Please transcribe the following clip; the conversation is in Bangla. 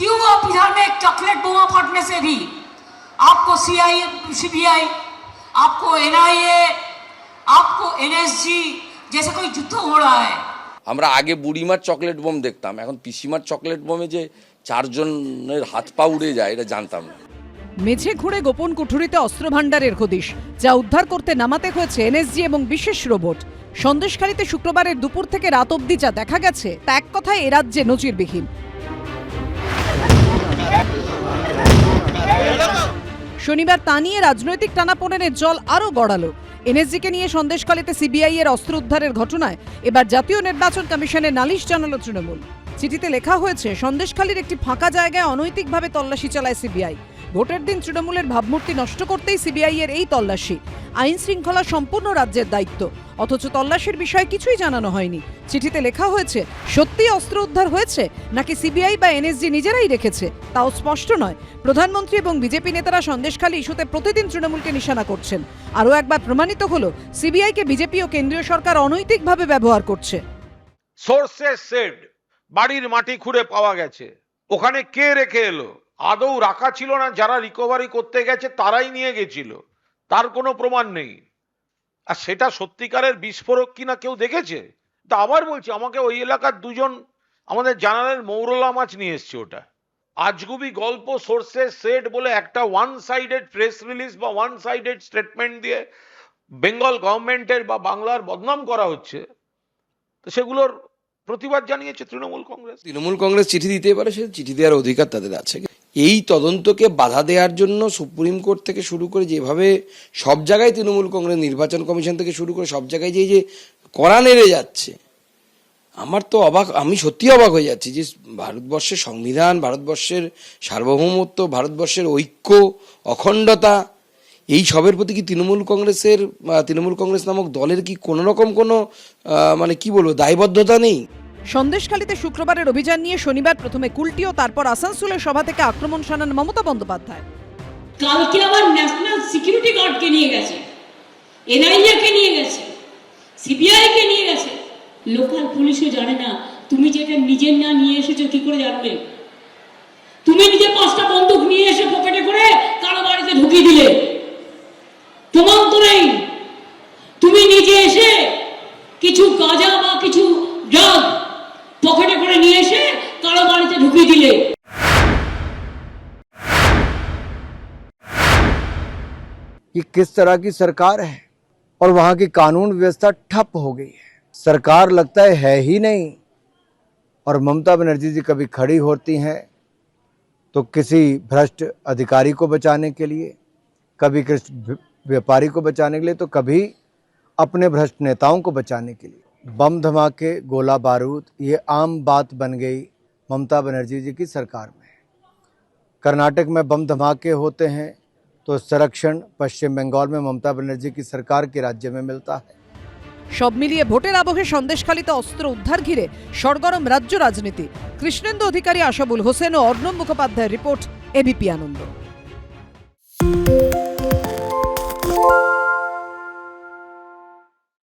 क्यों हुआ बिहार में एक चॉकलेट बोमा फटने से भी आपको सीआई सीबीआई आपको एनआईए आपको एनएसजी जैसे कोई युद्ध हो रहा है আমরা আগে বুড়িমার চকলেট বোম দেখতাম এখন পিসিমার চকলেট বোমে যে চারজনের হাত পা উড়ে যায় এটা জানতাম না মেঝে খুঁড়ে গোপন কুঠুরিতে অস্ত্র ভাণ্ডারের হদিশ যা উদ্ধার করতে নামাতে হয়েছে এনএসজি এবং বিশেষ রোবট সন্দেশখালীতে শুক্রবারের দুপুর থেকে রাত অবধি যা দেখা গেছে তা এক কথায় এ রাজ্যে নজিরবিহীন শনিবার তা নিয়ে রাজনৈতিক টানাপোড়েনের জল আরও গড়ালো। এনএসজিকে নিয়ে সন্দেশকালেতে সিবিআই এর অস্ত্র উদ্ধারের ঘটনায় এবার জাতীয় নির্বাচন কমিশনে নালিশ জানালো তৃণমূল। চিঠিতে লেখা হয়েছে, সন্দেশখালীর একটি ফাঁকা জায়গায় অনৈতিকভাবে তল্লাশি চালায় সিবিআই। ভোটের দিন তৃণমূলের ভাবমূর্তি নষ্ট করতেই সিবিআই এর এই তল্লাশি। আইন শৃঙ্খলা সম্পূর্ণ রাজ্যের দায়িত্ব। অথচ তল্লাশির বিষয়ে কিছুই জানানো হয়নি। চিঠিতে লেখা হয়েছে সত্যি অস্ত্র উদ্ধার হয়েছে নাকি সিবিআই বা এনএসজি নিজেরাই রেখেছে? তাও স্পষ্ট নয়। প্রধানমন্ত্রী এবং বিজেপি নেতারা সন্দেশখালী ইস্যুতে প্রতিদিন তৃণমূলকে নিশানা করছেন। আরও একবার প্রমাণিত হলো সিবিআইকে বিজেপি ও কেন্দ্রীয় সরকার অনৈতিকভাবে ব্যবহার করছে। সোর্সেস সেড বাড়ির মাটি খুঁড়ে পাওয়া গেছে। ওখানে কে রেখে এলো? আদৌ রাখা ছিল না, যারা রিকভারি করতে গেছে তারাই নিয়ে গেছিল। তার কোনো প্রমাণ নেই। আর সেটা সত্যিকারের বিস্ফোরক কিনা কেউ দেখেছে? তা আবার বলছি, আমাকে ওই এলাকার দুজন, আমাদের জানালেন মৌরলা মাছ নিয়ে এসছে ওটা। আজগুবি গল্প সোর্সেস সেড বলে একটা ওয়ান সাইডেড প্রেস রিলিজ বা ওয়ান সাইডেড স্টেটমেন্ট দিয়ে বেঙ্গল গভর্নমেন্টের বা বাংলার বদনাম করা হচ্ছে। তো সেগুলোর প্রতিবাদ জানিয়েছে তৃণমূল কংগ্রেস। তৃণমূল কংগ্রেস চিঠি দিতে পারে, সে চিঠি দেওয়ার অধিকার তাদের আছে। এই তদন্তকে বাধা দেওয়ার জন্য সুপ্রিম কোর্ট থেকে শুরু করে যেভাবে সব জায়গায় তৃণমূল কংগ্রেস নির্বাচন কমিশন থেকে শুরু করে সব জায়গায় যে যে কড়া নেড়ে যাচ্ছে, আমার তো অবাক, আমি সত্যি অবাক হয়ে যাচ্ছি যে ভারতবর্ষের সংবিধান, ভারতবর্ষের সার্বভৌমত্ব, ভারতবর্ষের ঐক্য, অখণ্ডতা, এই সবের প্রতি কি তৃণমূল কংগ্রেসের তৃণমূল কংগ্রেস নামক দলের কি কোনো রকম কোনো মানে কি বলব, দায়বদ্ধতা নেই? সন্দেশখালীতে শুক্রবারের অভিযান নিয়ে শনিবার প্রথমে কুলটি ও তারপর আসানসোলের সভা থেকে আক্রমণ শানান মমতা বন্দ্যোপাধ্যায়। কালকে আবার ন্যাশনাল সিকিউরিটি গার্ডকে নিয়ে গেছে এনআইএ কে নিয়ে গেছে সিবিআই কে নিয়ে গেছে। লোকাল পুলিশও জানে না, তুমি যেটা নিজের না নিয়ে এসেছ কি করে জানবে? তুমি নিজে পাঁচটা বন্দুক নিয়ে এসে পকেটে করে কারও বাড়িতে ঢুকিয়ে দিলে। लिए ये किस तरह की सरकार है? और वहाँ की कानून व्यवस्था ठप हो गई है। सरकार लगता है, है ही नहीं। और ममता बनर्जी जी कभी खड़ी होती हैं तो किसी भ्रष्ट अधिकारी को बचाने के लिए कभी किस व्यापारी को बचाने के लिए तो कभी अपने भ्रष्ट नेताओं को बचाने के लिए। बम धमाके गोला बारूद ये आम बात बन गई। ममता बनर्जी जी की सरकार में कर्नाटक में बम धमाके होते हैं तो संरक्षण पश्चिम बंगाल में ममता बनर्जी की सरकार के राज्य में मिलता है সব মিলিয়ে ভোটের আবহে সন্দেশখালীতে অস্ত্র উদ্ধার ঘিরে সরগরম রাজ্য রাজনীতি কৃষ্ণেন্দু অধিকারী আশাবুল হোসেন ও অর্ণব মুখোপাধ্যায়ের রিপোর্ট এবিপি আনন্দ